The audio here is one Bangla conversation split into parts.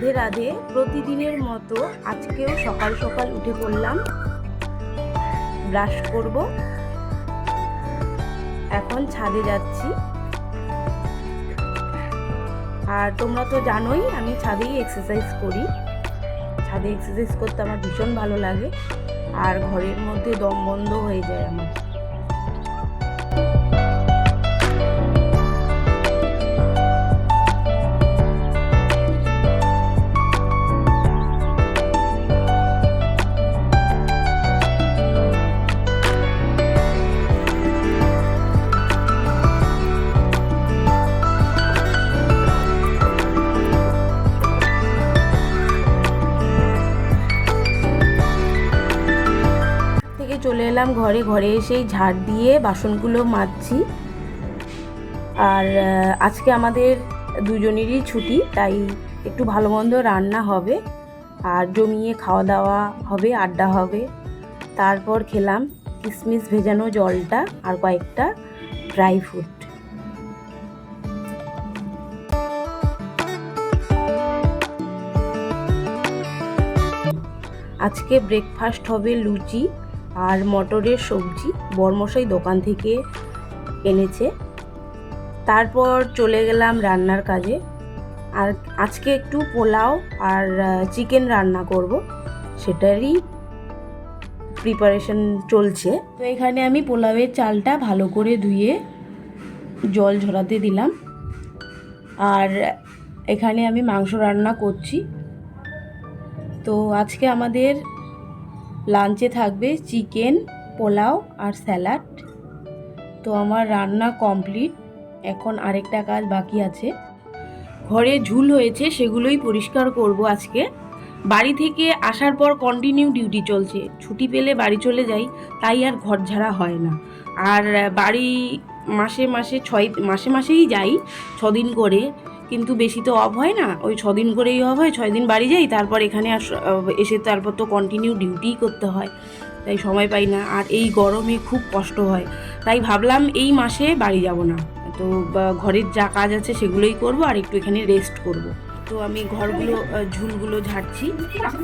রাধে রাধে প্রতিদিনের মতো আজকেও সকাল সকাল উঠে পড়লাম। ব্রাশ করব। এখন ছাদে যাচ্ছি। আর তোমরা তো জানোই, আমি ছাদেই এক্সারসাইজ করি। ছাদে এক্সারসাইজ করতে আমার ভীষণ ভালো লাগে। আর ঘরের মধ্যে দম বন্ধ হয়ে যায় আমার। এলাম ঘরে ঘরে এসেই ঝাড় দিয়ে বাসনগুলো মাজছি। আর আজকে আমাদের দুজনেরই ছুটি, তাই একটু ভালো মন্দ রান্না হবে। আর জমিয়ে খাওয়া দাওয়া হবে, আড্ডা হবে। তারপর খেলাম কিশমিশ ভেজানো জলটা আর কয়েকটা ড্রাই ফ্রুট। আজকে ব্রেকফাস্ট হবে লুচি। আর মটরের সবজি বরমশাই দোকান থেকে এনেছে। তারপর চলে গেলাম রান্নার কাজে। আর আজকে একটু পোলাও আর চিকেন রান্না করব। সেটারই প্রিপারেশন চলছে। তো এখানে আমি পোলাওয়ের চালটা ভালো করে ধুয়ে জল ঝরাতে দিলাম। আর এখানে আমি মাংস রান্না করছি। তো আজকে আমাদের লাঞ্চে থাকবে চিকেন, পোলাও আর স্যালাড। তো আমার রান্না কমপ্লিট। এখন আরেকটা কাজ বাকি আছে। ঘরে ঝুল হয়েছে, সেগুলোই পরিষ্কার করব আজকে। বাড়ি থেকে আসার পর কন্টিনিউ ডিউটি চলছে। ছুটি পেলে বাড়ি চলে যাই, তাই আর ঘর ঝাড়া হয় না। আর বাড়ি মাসে মাসে ছয়, মাসে মাসেই যাই, ছদিন করে। কিন্তু বেশি তো অফ হয় না। ওই ছদিন করেই অফ হয় ছয় দিন বাড়ি যাই, তারপর এখানে এসে তারপর তো কন্টিনিউ ডিউটিই করতে হয়। তাই সময় পাই না। আর এই গরমে খুব কষ্ট হয়। তাই ভাবলাম এই মাসে বাড়ি যাব না। তো ঘরের যা কাজ আছে সেগুলোই করব আর একটু এখানে রেস্ট করব। তো আমি ঘরগুলো ঝুলগুলো ঝাড়ছি।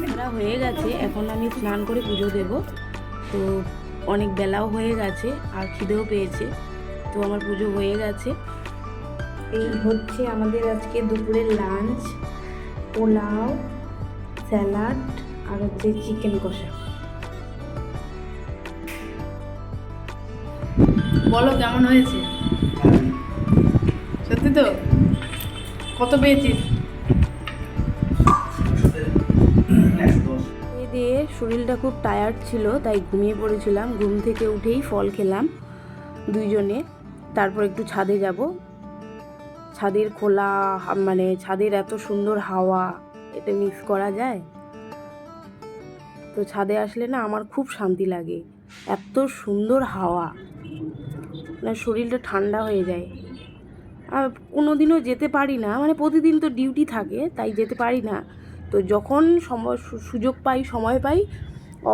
ঝাড়া হয়ে গেছে। এখন আমি স্নান করে পুজো দেব। তো অনেক বেলাও হয়ে গেছে, আর খিদেও পেয়েছে। তো আমার পুজো হয়ে গেছে। এই হচ্ছে আমাদের আজকে দুপুরের লাঞ্চ পোলাও স্যালাড আর হচ্ছে চিকেন কষা। বলো কেমন হয়েছে? সত্যি তো? কত পেয়েছিস? দিয়ে শরীরটা খুব টায়ার্ড ছিল তাই ঘুমিয়ে পড়েছিলাম। ঘুম থেকে উঠেই ফল খেলাম দুইজনে। তারপর একটু ছাদে যাব। ছাদের খোলা মানে ছাদের এত সুন্দর হাওয়া এটা মিস করা যায়? তো ছাদে আসলে না আমার খুব শান্তি লাগে। এত সুন্দর হাওয়া। না শরীরটা ঠান্ডা হয়ে যায়। আর কোনো দিনও যেতে পারি না। মানে প্রতিদিন তো ডিউটি থাকে, তাই যেতে পারি না। তো যখন সময় সুযোগ পাই, সময় পাই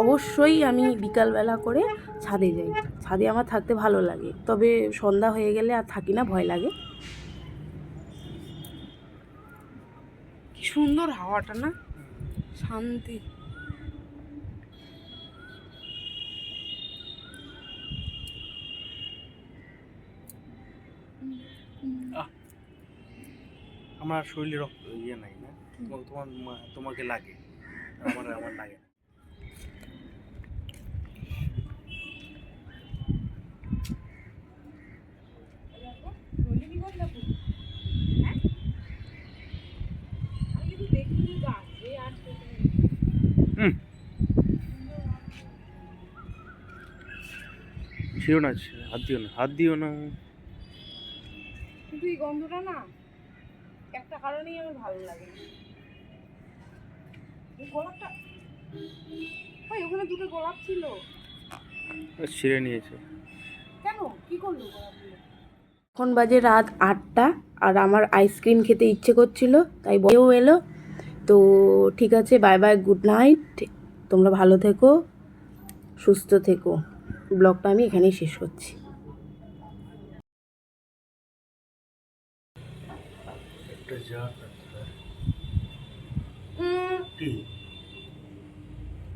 অবশ্যই আমি বিকালবেলা করে ছাদে যাই। ছাদে আমার থাকতে ভালো লাগে। তবে সন্ধ্যা হয়ে গেলে আর থাকি না ভয় লাগে। কি সুন্দর হাওয়াটা না? শান্তি। আমার শরীরে রক্ত ইয়ে নাই না? তোমার তোমাকে লাগে। আমার আমার লাগে। ছিল না হাত দিও না হাত দিও না। কিন্তু এই গন্ধটা না একটা কারণেই আমার ভালো লাগে এই গোলাপটা ওই ওখানে দুটো গোলাপ ছিল। ছিঁড়ে নিয়েছে। কেন? কি করল গোলাপগুলো? এখন বাজে রাত আটটা আর আমার আইসক্রিম খেতে ইচ্ছে করছিল তাই বলেও এলো। তো ঠিক আছে বাই বাই গুড নাইট। তোমরা ভালো থেকো সুস্থ থেকো। ব্লগটা আমি এখানেই শেষ করছি।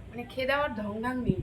মানে খেয়ে দেওয়ার ঢং ঢাং নেই।